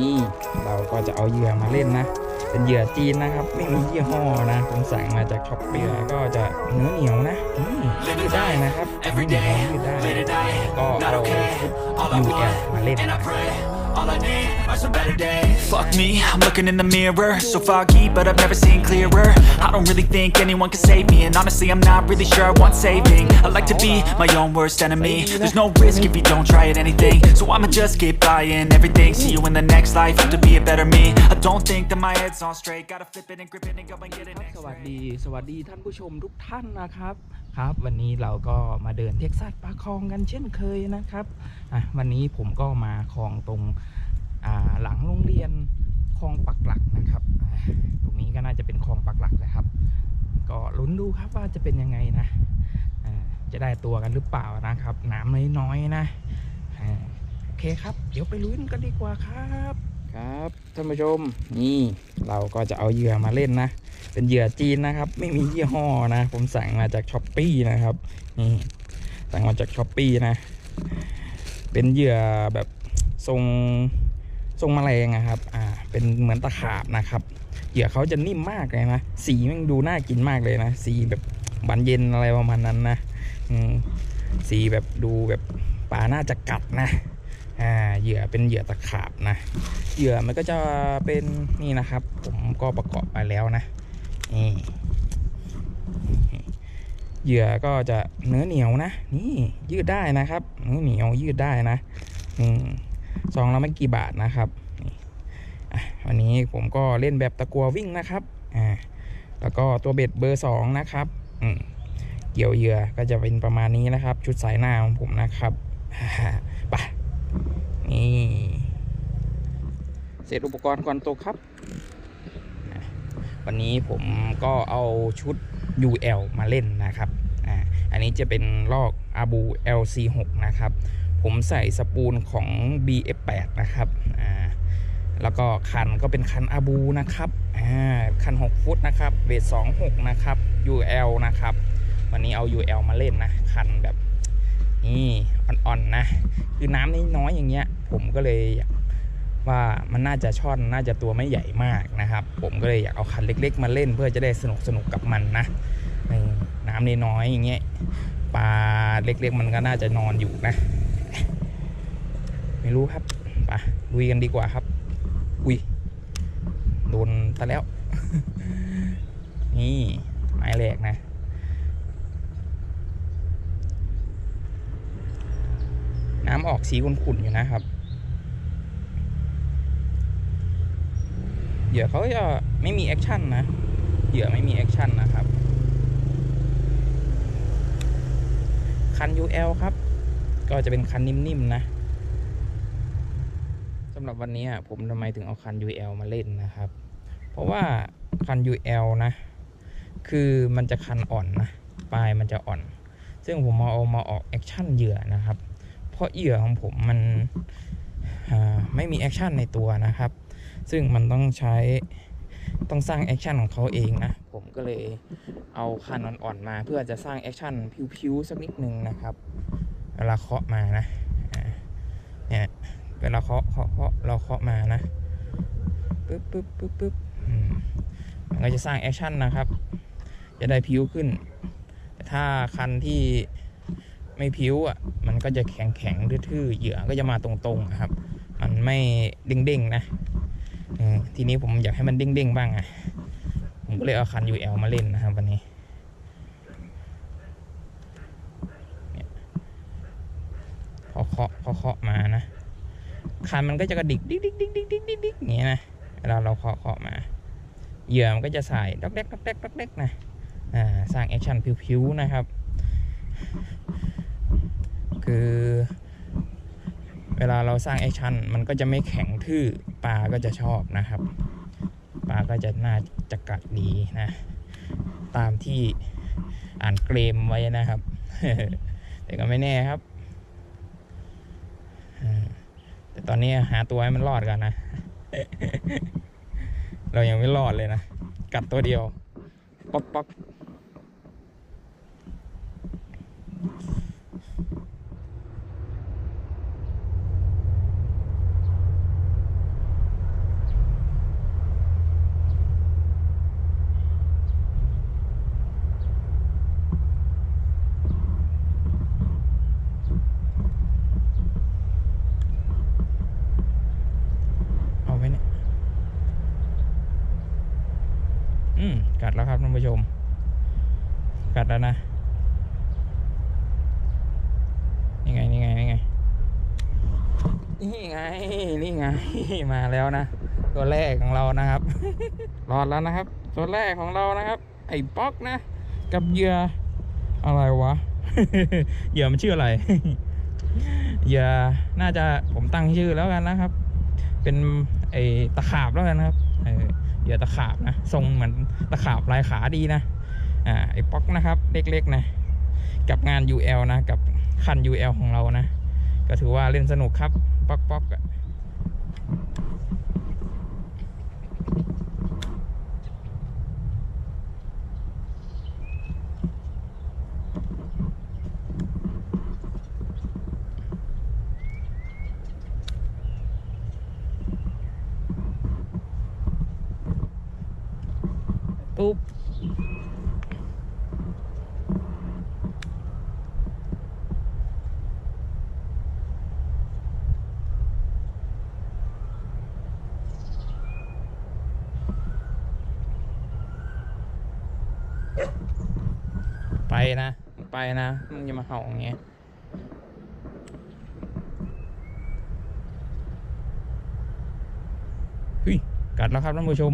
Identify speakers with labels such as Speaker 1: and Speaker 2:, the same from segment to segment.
Speaker 1: นี่เราก็จะเอาเหยื่อมาเล่นนะ เป็นเหยื่อจีนนะครับ ไม่มียี่ห้อนะ ผมสั่งมาจากช็อปเปียก็จะเนื้อเหนียวนะอืมยืดได้นะครับ
Speaker 2: Every
Speaker 1: เหนียว
Speaker 2: day,
Speaker 1: ยืดได้
Speaker 2: late at night,
Speaker 1: ก็เอา
Speaker 2: not okay. All I
Speaker 1: UL
Speaker 2: want,
Speaker 1: มาเล่น
Speaker 2: and I
Speaker 1: นะ
Speaker 2: pray, all I need are some better days. Fuck me, I'm looking in the mirror, so foggy, but I've never seen clearer. I don't really think anyone can save me, and honestly, I'm not really sure I want saving. I like to be my own worst enemy. There's no risk if you don't try at anything, so I'ma just keep buying everything. See you in the next life, have to be a better me. I don't think that my head's on straight, gotta flip it and grip it and go and get it
Speaker 1: ครับ
Speaker 2: next.
Speaker 1: สวัสดีสวัสดีท่านผู้ชมทุกท่านนะครับ ครับ วันนี้เราก็มาเดินเท็กซัสปลาคลองกันเช่นเคยนะครับอะวันนี้ผมก็มาคลองตรงอ่า หลังโรงเรียนคลองปักหลักนะครับ ตรงนี้ก็น่าจะเป็นคลองปักหลักแหละครับ ก็ลุ้นดูครับว่าจะเป็นยังไงนะจะได้ตัวกันหรือเปล่านะครับ น้ำน้อยๆนะอ่าโอเคครับ เดี๋ยวไปลุ้นกันดีกว่าครับครับท่านผู้ชมนี่เราก็จะเอาเหยื่อมาเล่นนะ เป็นเหยื่อจีนนะครับ ไม่มียี่ห้อนะ ผมสั่งมาจากช้อปปีนะครับนี่สั่งมาจากช้อปปีนะ เป็นเหยื่อแบบทรง ทรงแมลงอะครับ อ่า เป็นเหมือนตะขาบนะครับ เหยื่อเขาจะนิ่มมากเลยนะ สีมันดูน่ากินมากเลยนะ สีแบบบานเย็นอะไรประมาณนั้นนะสีแบบดูแบบปลาน่าจะกัดนะอ่าเหยื่อเป็นเหยื่อตะขาบนะเหยื่อมันก็จะเป็นนี่นะครับ ผมก็ประกอบไปแล้วนะนี่เหยื่อก็จะเนื้อเหนียวนะ นี่ยืดได้นะครับ เนื้อเหนียวยืดได้นะอืม ซองละไม่กี่บาทนะครับวันนี้ผมก็เล่นแบบตะกัววิ่งนะครับอ่าแล้วก็ตัวเบ็ดเบอร์สองนะครับอืมเกี่ยวเหยื่อก็จะเป็นประมาณนี้นะครับ ชุดสายหน้าของผมนะครับไปนี่เสร็จอุปกรณ์ก่อนตกครับ วันนี้ผมก็เอาชุด UL มาเล่นนะครับอ่าอันนี้จะเป็นลอก Abu LC6 นะครับ ผมใส่สปูลของ BF8 นะครับอ่าแล้วก็คันก็เป็นคัน Abu นะครับอ่าคัน 6 ฟุตนะครับเวท26 นะครับ UL นะครับ วันนี้เอา UL มาเล่นนะ คันแบบนี่อ่อนๆนะ คือน้ำนน้อยอย่างเงี้ย ผมก็เลยว่ามันน่าจะช่อนน่าจะตัวไม่ใหญ่มากนะครับ ผมก็เลยอยากเอาคันเล็ก ๆ มาเล่นเพื่อจะได้สนุกสนุกกับมันนะน้ำน้อยอย่างเงี้ยปลาเล็กๆ มันก็น่าจะนอนอยู่นะ ไม่รู้ครับไปลุยกันดีกว่าครับ อุ้ยโดนตะแล้ว นี่ไม้แรกนะน้ำออกสีขุ่นๆอยู่นะครับ เหยื่อเขาจะไม่มีแอคชั่นนะ เหยื่อไม่มีแอคชั่นนะครับ คัน UL ครับ ก็จะเป็นคันนิ่มๆนะำหรับวันนี้ผมทำไมถึงเอาคัน UL มาเล่นนะครับ เพราะว่าคัน UL นะ คือมันจะคันอ่อนนะ ปลายมันจะอ่อน ซึ่งผมมาเอามาออกแอคชั่นเหยื่อนะครับ เพราะเหยื่อของผมมันอ่าไม่มีแอคชั่นในตัวนะครับ ซึ่งมันต้องใช้ต้องสร้างแอคชั่นของเขาเองนะ ผมก็เลยเอาคันอ่อนๆมาเพื่อจะสร้างแอคชั่นพิวๆสักนิดนึงนะครับ เวลาเคาะมานะเนี่ย เวลาเคาะเคาะเคาะเราเคาะมานะปึ๊บปึ๊บปึ๊บปึ๊บอืมมันก็จะสร้างแอคชั่นนะครับ จะได้พิวขึ้น แต่ถ้าคันที่ไม่พิวอะ มันก็จะแข็งแข็งทื่อๆเหยื่อก็จะมาตรงๆอะครับ มันไม่เด้งๆนะทีนี้ผมอยากให้มันเด้งๆบ้างอะ ผมก็เลยเอาคัน UL มาเล่นนะครับวันนี้เนี่ยพอเคาะพอเคาะมานะ คันมันก็จะกระดิกดิ๊กดิ๊กดิ๊กดิ๊กดิ๊กดิ๊กดิ๊กอย่างเงี้ยนะเวลาเราเคาะเคาะมา เหยื่อมันก็จะใสายดอกแดกดอกแดกดอกแดกนะอ่าสร้างแอคชั่นพิวๆนะครับ คือ เวลาเราสร้างแอคชั่นมันก็จะไม่แข็งทื่อปลาก็จะชอบนะครับปลาก็จะน่าจะกัดดีนะ ตามที่อ่านเกรมไว้นะครับ แต่ก็ไม่แน่ครับอืม แต่ตอนนี้หาตัวให้มันรอดกันนะ เรายังไม่รอดเลยนะ กัดตัวเดียว ป๊อกป๊อก กัดแล้วครับท่านผู้ชม กั ดแล้วนะนี่ไงนี่ไงนี่ไงนี่ไงนี่ไงมาแล้วนะ ตัวแรกของเรานะครับรอดแล้วนะครับ ตัวแรกของเรานะครับ ไอ้ป๊อกนะ กับเหยื่ออะไรวะเหยื่อมันชื่ออะไรเหยื่อน่าจะผมตั้งชื่อแล้วกันนะครับ เป็นไอ้ตะขาบแล้วกันนะครับเออเหยื่อตะขาบนะทรงเหมือนตะขาบลายขาดีนะ อ่าไอ้ป๊อกนะครับ เล็กๆนะกับงาน UL นะ กับคัน UL ของเรานะ ก็ถือว่าเล่นสนุกครับ ป๊อกป๊อก นะ ไปนะ มึงอย่ามาเห่าอย่างเงี้ยเฮ้ยกัดแล้วครับท่านผู้ชม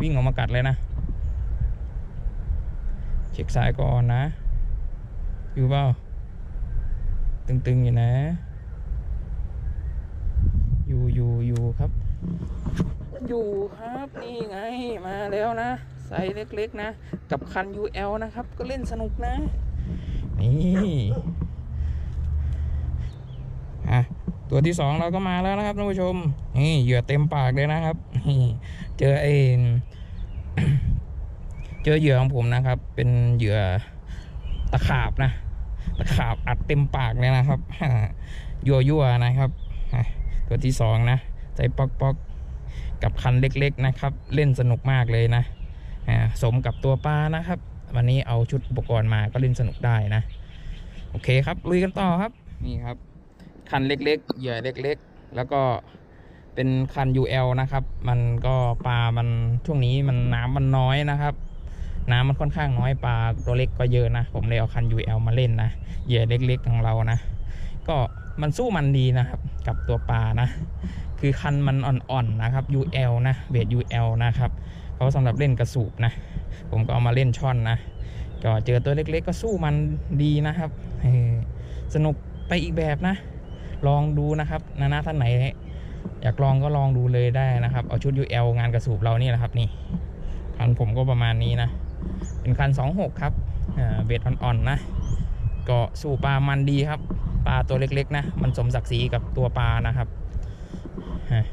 Speaker 1: วิ่งออกมากัดเลยนะ เช็คสายก่อนนะ อยู่เปล่าตึงๆอยู่นะ อยู่อยู่อยู่ครับ อยู่ครับ นี่ไงมาแล้วนะ ไซส์เล็กๆนะ กับคัน UL นะครับ ก็เล่นสนุกนะ นี่อะตัวที่สองเราก็มาแล้วนะครับท่านผู้ชม นี่เหยื่อเต็มปากเลยนะครับนี่เจอไอ้เจอเหยื่อของผมนะครับ เป็นเหยื่อตะขาบนะ ตะขาบอัดเต็มปากเลยนะครับยั่วยั่วนะครับตัวที่สองนะใจปอกปอกๆกับคันเล็ก ๆ นะครับ เล่นสนุกมากเลยนะ สมกับตัวปลานะครับ วันนี้เอาชุดอุปกรณ์มาก็เล่นสนุกได้นะ โอเคครับลุยกันต่อครับนี่ครับ คันเล็กๆเหยื่อเล็กๆ แล้วก็เป็นคัน UL นะครับ มันก็ปลา มันช่วงนี้มันน้ำมันน้อยนะครับ น้ำมันค่อนข้างน้อยปลาตัวเล็กก็เยอะนะ ผมเลยเอาคัน UL มาเล่นนะ เหยื่อเล็กๆของเรานะ ก็มันสู้มันดีนะครับ กับตัวปลานะ คือคันมันอ่อนๆนะครับ UL นะเบส UL นะครับ เขาสำหรับเล่นกระสูบนะ ผมก็เอามาเล่นช่อนนะ ก็เจอตัวเล็กๆ ก็สู้มันดีนะครับเออสนุกไปอีกแบบนะ ลองดูนะครับนานาท่านไหน อยากลองก็ลองดูเลยได้นะครับ เอาชุด UL งานกระสูบเรานี่แหละครับนี่คันผมก็ประมาณนี้นะ เป็นคัน 26 ครับเบสอ่อนๆนะ ก็สู้ปลามันดีครับ ปลาตัวเล็กๆนะ มันสมศักดิ์ศรีกับตัวปลานะครับฮะ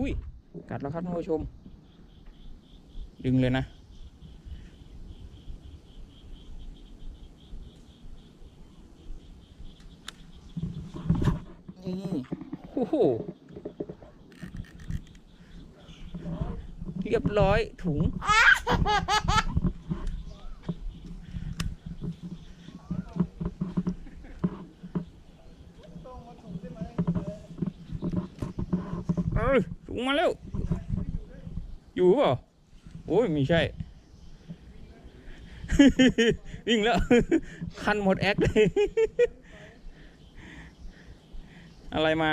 Speaker 1: อุ้ย กัดแล้วครับท่านผู้ชม ดึงเลยนะ นี่โอ้โหเรียบร้อยถุง เอ้ยถุงมาแล้ว อยู่ เปล่าโอ้ยไม่ใช่ วิ่งแล้ว คันหมดแอคเลย อะไรมา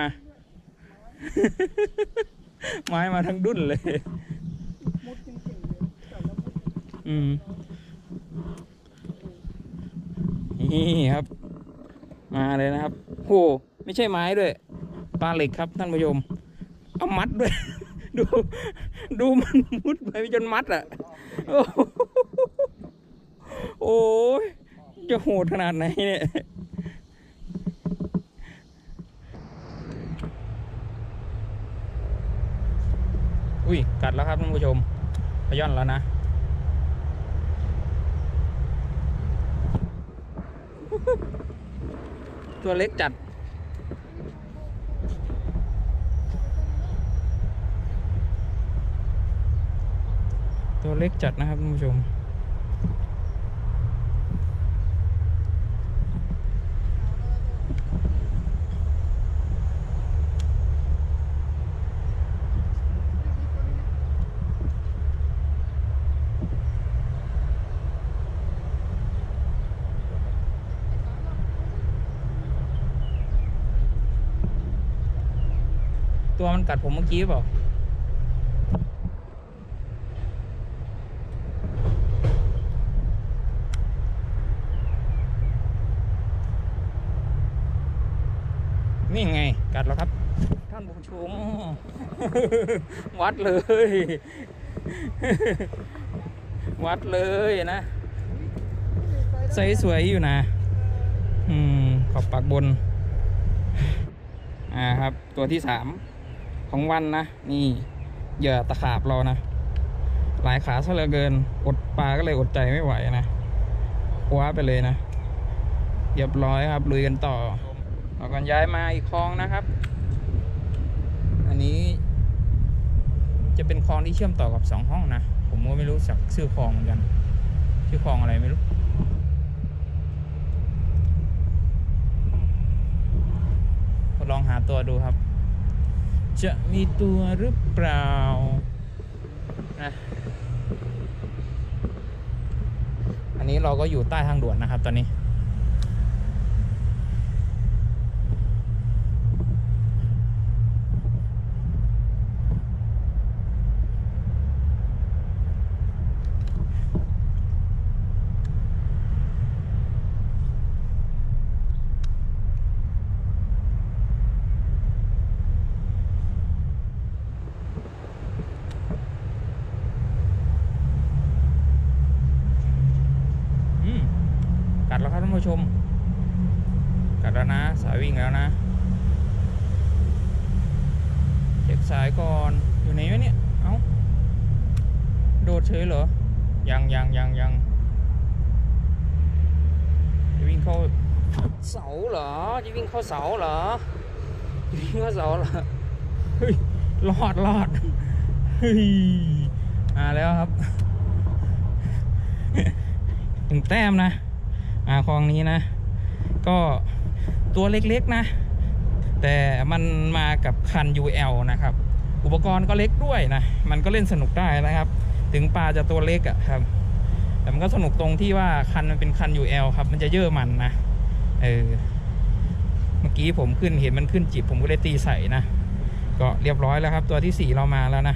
Speaker 1: ไม้มาทั้งดุนเลย อืม นี่ครับ มาเลยนะครับโหไม่ใช่ไม้ด้วย ปลาเหล็กครับท่านผู้ชม เอามัดด้วย ดูดูมันมุดไปจนมัดอะโอ้โหโอ้ยจะโหดขนาดไหนเนี่ย อุ้ย กัดแล้วครับท่านผู้ชมพย่อนแล้วนะ ตัวเล็กจัด ตัวเล็กจัดนะครับท่านผู้ชม ตัวมันกัดผมเมื่อกี้เปล่า นี่ไง กัดแล้วครับ ท่านผู้ชม วัดเลย วัดเลยนะใสสวยอยู่นะ อืม ขอบปากบน อ่าครับ ตัวที่สามของวันนะ นี่เหยื่อตะขาบเรานะ หลายขาซะเหลือเกิน อดปลาก็เลยอดใจไม่ไหวนะคว้าไปเลยนะเรียบร้อยครับลุยกันต่อเรากันย้ายมาอีกคลองนะครับ อันนี้ จะเป็นคลองที่เชื่อมต่อกับสองห้องนะ ผมก็ไม่รู้จักชื่อคลองเหมือนกัน ชื่อคลองอะไรไม่รู้ลองหาตัวดูครับ จะมีตัวหรือเปล่านะอันนี้เราก็อยู่ใต้ทางด่วนนะครับตอนนี้ อืมกัดแล้วครับท่าน ผู้ชมกัดแล้วนะ สายวิ่งแล้วนะ เช็คสายก่อน อยู่ไหนวะเนี่ย เอ้า โดดเฉยเหรอ ยังยังยังยังจะวิ่งเข้าเสาเหรอ จะวิ่งเข้าเสาเหรอจะวิ่งเข้าเสาเหรอ เฮ้ย รอดรอดเฮ้ย มาแล้วครับ ถึงแต้มนะ อ่าคลองนี้นะ ก็ตัวเล็กๆนะ แต่มันมากับคัน UL นะครับ อุปกรณ์ก็เล็กด้วยนะ มันก็เล่นสนุกได้นะครับ ถึงปลาจะตัวเล็กอะครับ แต่มันก็สนุกตรงที่ว่าคันมันเป็นคัน UL ครับ มันจะเยอะมันนะ เออ เมื่อกี้ผมขึ้นเห็นมันขึ้นจิบผมก็เลยตีใส่นะ ก็เรียบร้อยแล้วครับ ตัวที่สี่เรามาแล้วนะ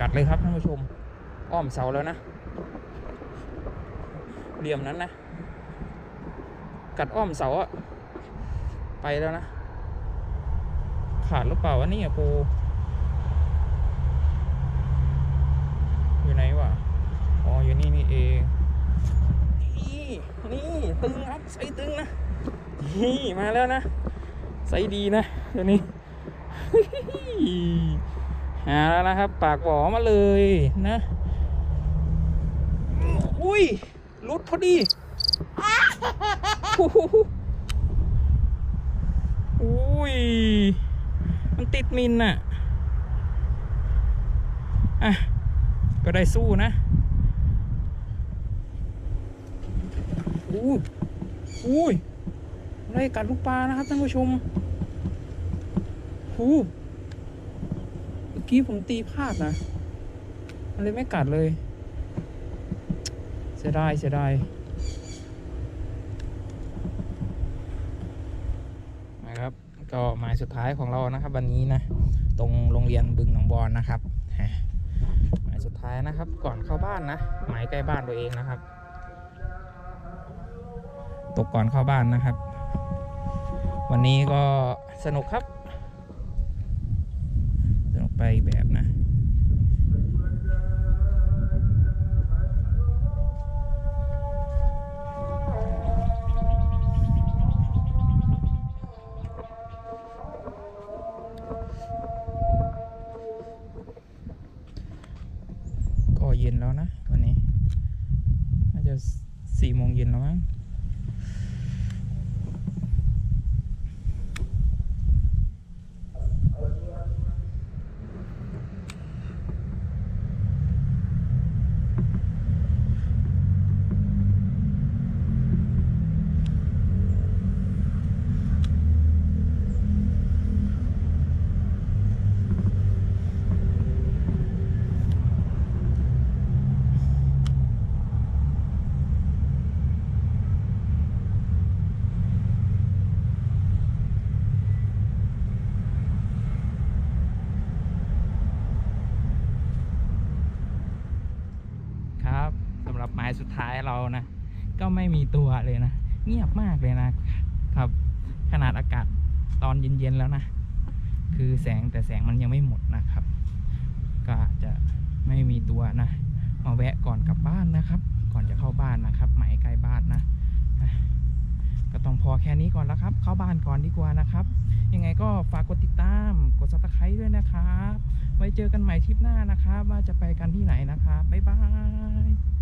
Speaker 1: กัดเลยครับท่านผู้ชม อ้อมเสาแล้วนะ เหลี่ยมนั้นนะ กัดอ้อมเสาอะไปแล้วนะ ขาดหรือเปล่าวะนี่ยปูอยู่ไหนวะอ๋ออยู่นี่นี่เองนี่นี่ตึงครับใส่ตึงนะนี่มาแล้วนะไซส์ดีนะตัวนี้ หาแล้วนะครับ ปากหวอมาเลยนะ อุ้ยรุดพอดีอ้โหอุ้ย มันติดมินน่ะอะ ก็ได้สู้นะอู้อุ้ยไล่กัดลูกปลานะครับท่านผู้ชมหูเมื่อ กี้ผมตีพลาดนะ มันเลยไม่กัดเลย เสียดายเสียดายนะครับ ก็หมายสุดท้ายของเรานะครับ วันนี้นะ ตรงโรงเรียนบึงหนองบอนนะครับหมายสุดท้ายนะครับ ก่อนเข้าบ้านนะ หมายใกล้บ้านตัวเองนะครับ ตกก่อนเข้าบ้านนะครับ วันนี้ก็สนุกครับ แบบนะ ก็เย็นแล้วนะ วันนี้ น่าจะสี่โมงเย็นแล้วมั้ง ครับสำ หรับหมายสุดท้ายเรานะ ก็ไม่มีตัวเลยนะ เงียบมากเลยนะ ครับ ขนาดอากาศตอนเย็นๆแล้วนะ คือแสงแต่แสงมันยังไม่หมดนะครับ ก็อาจจะไม่มีตัวนะ มาแวะก่อนกลับบ้านนะครับ ก่อนจะเข้าบ้านนะครับหมายใกล้บ้านนะก็ต้องพอแค่นี้ก่อนแล้วครับ เข้าบ้านก่อนดีกว่านะครับ ยังไงก็ฝากกดติดตาม กดซับสไครต์ด้วยนะครับ ไว้เจอกันใหม่ทริปหน้านะครับ ว่าจะไปกันที่ไหนนะครับ บ๊ายบาย